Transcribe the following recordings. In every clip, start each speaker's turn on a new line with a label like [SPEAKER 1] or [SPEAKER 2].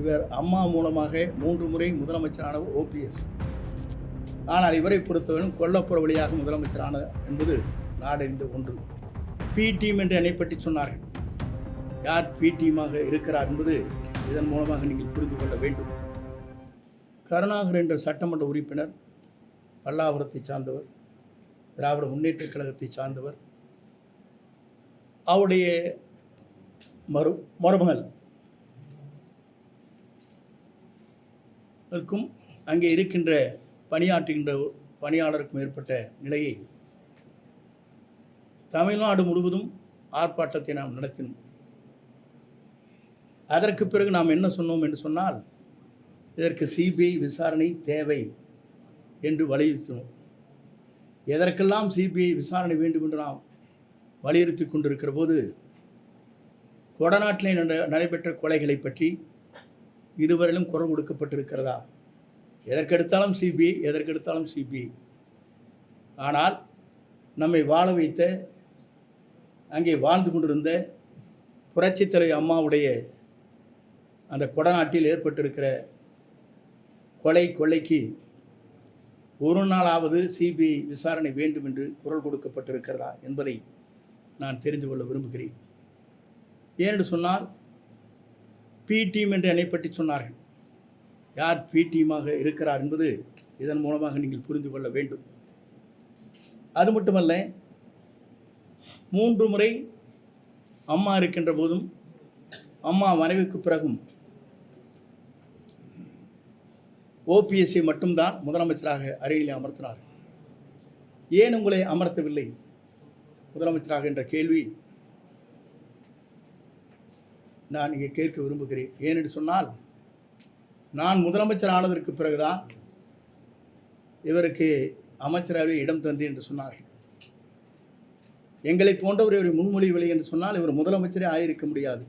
[SPEAKER 1] இவர் அம்மா மூலமாக மூன்று முறை முதலமைச்சரானவர் ஓபிஎஸ் ஆனால் இவரை பொறுத்தவரையும் கொல்லப்புற வழியாக முதலமைச்சரான என்பது நாடறிந்த ஒன்று. பி டீம் என்று என்னை பற்றி சொன்னார்கள். யார் பி டீமாக இருக்கிறார் என்பது இதன் மூலமாக நீங்கள் புரிந்து கொள்ள வேண்டும். கருணாகர் என்ற சட்டமன்ற உறுப்பினர் பல்லாவரத்தை சார்ந்தவர் திராவிட முன்னேற்றக் கழகத்தை சார்ந்தவர் அவருடைய மறு மருமகள் இருக்கும் அங்கே இருக்கின்ற பணியாற்றுகின்ற பணியாளருக்கும் ஏற்பட்ட நிலையை தமிழ்நாடு முழுவதும் ஆர்ப்பாட்டத்தை நாம் நடத்தினோம். அதற்கு பிறகு நாம் என்ன சொன்னோம் என்று சொன்னால் இதற்கு சிபிஐ விசாரணை தேவை என்று வலியுறுத்தினோம். எதற்கெல்லாம் சிபிஐ விசாரணை வேண்டும் என்று நாம் வலியுறுத்தி கொண்டிருக்கிற போது கொடநாட்டிலே நடைபெற்ற கொலைகளை பற்றி இதுவரையிலும் குரல் கொடுக்கப்பட்டிருக்கிறதா? எதற்கெடுத்தாலும் சிபிஐ எதற்கெடுத்தாலும் சிபிஐ ஆனால் நம்மை வாழ வைத்த அங்கே வாழ்ந்து கொண்டிருந்த புரட்சித்தலை அம்மாவுடைய அந்த கொடநாட்டில் ஏற்பட்டிருக்கிற கொலை கொலைக்கு ஒரு நாளாவது சிபிஐ விசாரணை வேண்டும் என்று குரல் கொடுக்கப்பட்டிருக்கிறதா என்பதை நான் தெரிந்து கொள்ள விரும்புகிறேன். ஏனென்று சொன்னால் பி டீம் என்று என்னை பற்றி சொன்னார்கள். யார் பி டீமாக இருக்கிறார் என்பது இதன் மூலமாக நீங்கள் புரிந்து கொள்ள வேண்டும். அது மட்டுமல்ல மூன்று முறை அம்மா இருக்கின்ற போதும் அம்மா மனைவிக்கு பிறகும் ஓபிஎஸ்ஐ மட்டும்தான் முதலமைச்சராக அருகில் அமர்த்தினார் ஏன் உங்களை அமர்த்தவில்லை? முதலமைச்சராக என்ற கேள்வி நான் இங்கே கேட்க விரும்புகிறேன். ஏனென்று சொன்னால் நான் முதலமைச்சர் ஆனதற்கு பிறகுதான் இவருக்கு அமைச்சரவை இடம் தந்தேன் என்று சொன்னார்கள். எங்களை போன்றவர் இவர் முன்மொழிவில்லை என்று சொன்னால் இவர் முதலமைச்சரே ஆயிருக்க முடியாது.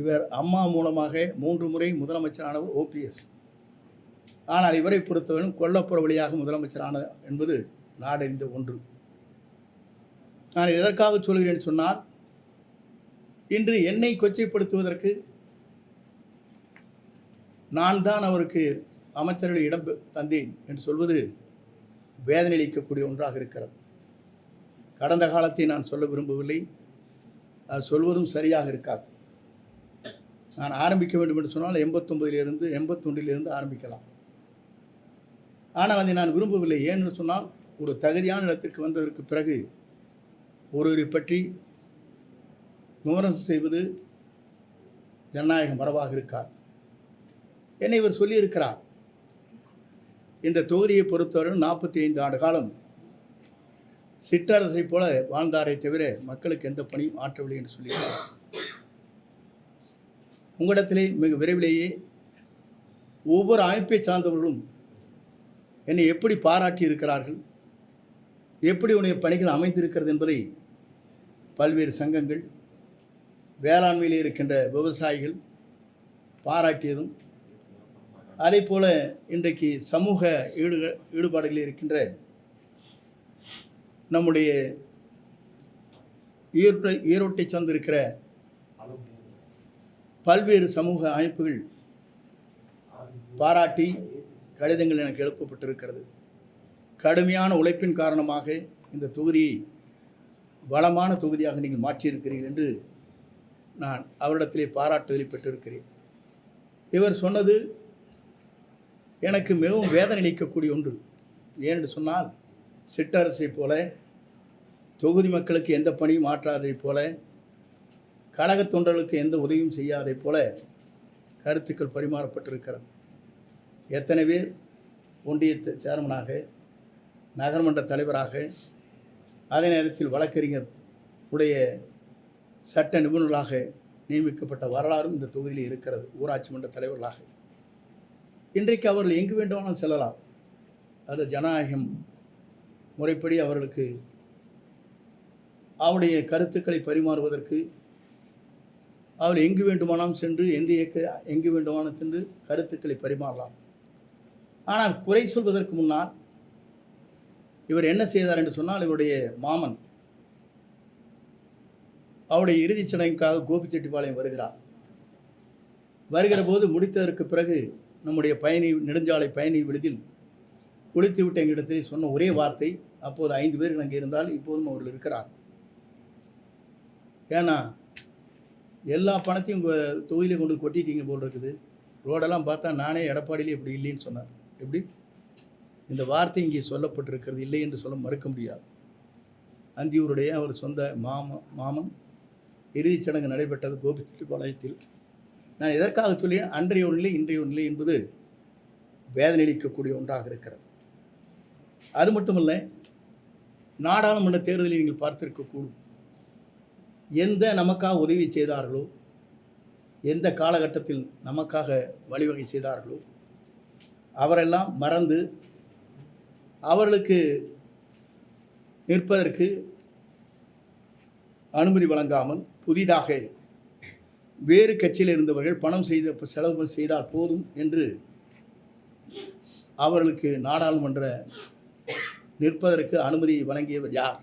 [SPEAKER 1] இவர் அம்மா மூலமாக மூன்று முறை முதலமைச்சரானவர் ஓபிஎஸ் ஆனால் இவரை பொறுத்தவரையும் கொல்லப்புற வழியாக முதலமைச்சரான என்பது நாடறிந்த ஒன்று. நான் எதற்காக சொல்கிறேன் சொன்னால் இன்று என்னை கொச்சைப்படுத்துவதற்கு நான் தான் அவருக்கு அமைச்சர்கள் இடம் தந்தேன் என்று சொல்வது வேதனையளிக்கக்கூடிய ஒன்றாக இருக்கிறது. கடந்த காலத்தை நான் சொல்ல விரும்பவில்லை. அது சொல்வதும் சரியாக இருக்காது. நான் ஆரம்பிக்க வேண்டும் என்று சொன்னால் எண்பத்தொம்பதிலிருந்து எண்பத்தொன்றிலிருந்து ஆரம்பிக்கலாம். ஆனால் அதை நான் விரும்பவில்லை. ஏன்னு சொன்னால் ஒரு தகுதியான இடத்திற்கு வந்ததற்கு பிறகு ஒருவரை பற்றி விமர்சனம் செய்வது ஜனநாயக மரபாக இருக்கார் என்னை இவர் சொல்லியிருக்கிறார். இந்த தொகுதியை பொறுத்தவரை நாற்பத்தி ஐந்து ஆண்டு காலம் சிற்றரசை போல வாழ்ந்தாரே தவிர மக்களுக்கு எந்த பணியும் ஆற்றவில்லை என்று சொல்லியிருக்கிறார். உங்களிடத்திலே மிக விரைவிலேயே ஒவ்வொரு அமைப்பை சார்ந்தவர்களும் என்னை எப்படி பாராட்டி இருக்கிறார்கள் எப்படி உன்னுடைய பணிகள் அமைந்திருக்கிறது என்பதை பல்வேறு சங்கங்கள் வேளாண்மையில் இருக்கின்ற விவசாயிகள் பாராட்டியதும் அதே போல இன்றைக்கு சமூக ஈடு ஈடுபாடுகளில் இருக்கின்ற நம்முடைய ஈரோட்டை ஈரோட்டை சார்ந்திருக்கிற பல்வேறு சமூக அமைப்புகள் பாராட்டி கடிதங்கள் எனக்கு எழுப்பப்பட்டிருக்கிறது. கடுமையான உழைப்பின் காரணமாக இந்த தொகுதியை வளமான தொகுதியாக நீங்கள் மாற்றியிருக்கிறீர்கள் என்று நான் அவரிடத்திலே பாராட்டுதலை பெற்றிருக்கிறேன். இவர் சொன்னது எனக்கு மிகவும் வேதனை அளிக்கக்கூடிய ஒன்று. ஏனென்று சொன்னால் சிற்றரசை போல தொகுதி மக்களுக்கு எந்த பணியும் ஆற்றாதைப் போல கழகத் தொண்டர்களுக்கு எந்த உதவியும் செய்யாதைப் போல கருத்துக்கள் பரிமாறப்பட்டிருக்கிறது. எத்தனை பேர் ஒன்றிய சேர்மனாக நகர்மன்ற தலைவராக அதே நேரத்தில் வழக்கறிஞர் உடைய சட்ட நிபுணர்களாக நியமிக்கப்பட்ட வரலாறும் இந்த தொகுதியில் இருக்கிறது ஊராட்சி மன்ற தலைவர்களாக. இன்றைக்கு அவர்கள் எங்கு வேண்டுமானாலும் செல்லலாம். அது ஜனநாயகம் முறைப்படி அவர்களுக்கு அவருடைய கருத்துக்களை பரிமாறுவதற்கு அவள் எங்கு வேண்டுமானாலும் சென்று எந்த இயக்க எங்கு வேண்டுமானாலும் சென்று கருத்துக்களை பரிமாறலாம். ஆனால் குறை சொல்வதற்கு முன்னால் இவர் என்ன செய்தார் என்று சொன்னால் இவருடைய மாமன் அவருடைய இறுதிச் சடங்குக்காக கோபிச்செட்டிப்பாளையம் வருகிறார். வருகிற போது முடித்ததற்கு பிறகு நம்முடைய பயணி நெடுஞ்சாலை பயணி விடுதில் குளித்து விட்ட எங்களிடத்தில் சொன்ன ஒரே வார்த்தை அப்போது ஐந்து பேர்கள் அங்கே இருந்தால் இப்போதும் அவர்கள் இருக்கிறார். ஏன்னா எல்லா பணத்தையும் உங்கள் தொகுதியில் கொண்டு கொட்டிட்டீங்க போல் இருக்குது. ரோடெல்லாம் பார்த்தா நானே எடப்பாடியிலே இப்படி இல்லைன்னு சொன்னார். எப்படி? இந்த வார்த்தை இங்கே சொல்லப்பட்டிருக்கிறது இல்லை என்று சொல்ல மறுக்க முடியாது. அந்தியூருடைய அவர் சொந்த மாம மாமன் இறுதிச் சடங்கு நடைபெற்றது கோபிச்செட்டிப்பாளையத்தில். நான் எதற்காக சொல்லி அன்றைய ஒரு நிலை இன்றைய ஒரு நிலை என்பது வேதனையளிக்கக்கூடிய ஒன்றாக இருக்கிறது. அது மட்டுமல்ல நாடாளுமன்ற தேர்தலில் நீங்கள் பார்த்திருக்கக்கூடும் எந்த நமக்காக உதவி செய்தார்களோ எந்த காலகட்டத்தில் நமக்காக வழிவகை செய்தார்களோ அவரெல்லாம் மறந்து அவர்களுக்கு நிற்பதற்கு அனுமதி வழங்காமல் புதிதாக வேறு கட்சியில் இருந்தவர்கள் பணம் செய்த செலவு செய்தால் போதும் என்று அவர்களுக்கு நாடாளுமன்ற நிற்பதற்கு அனுமதி வழங்கியவர் யார்?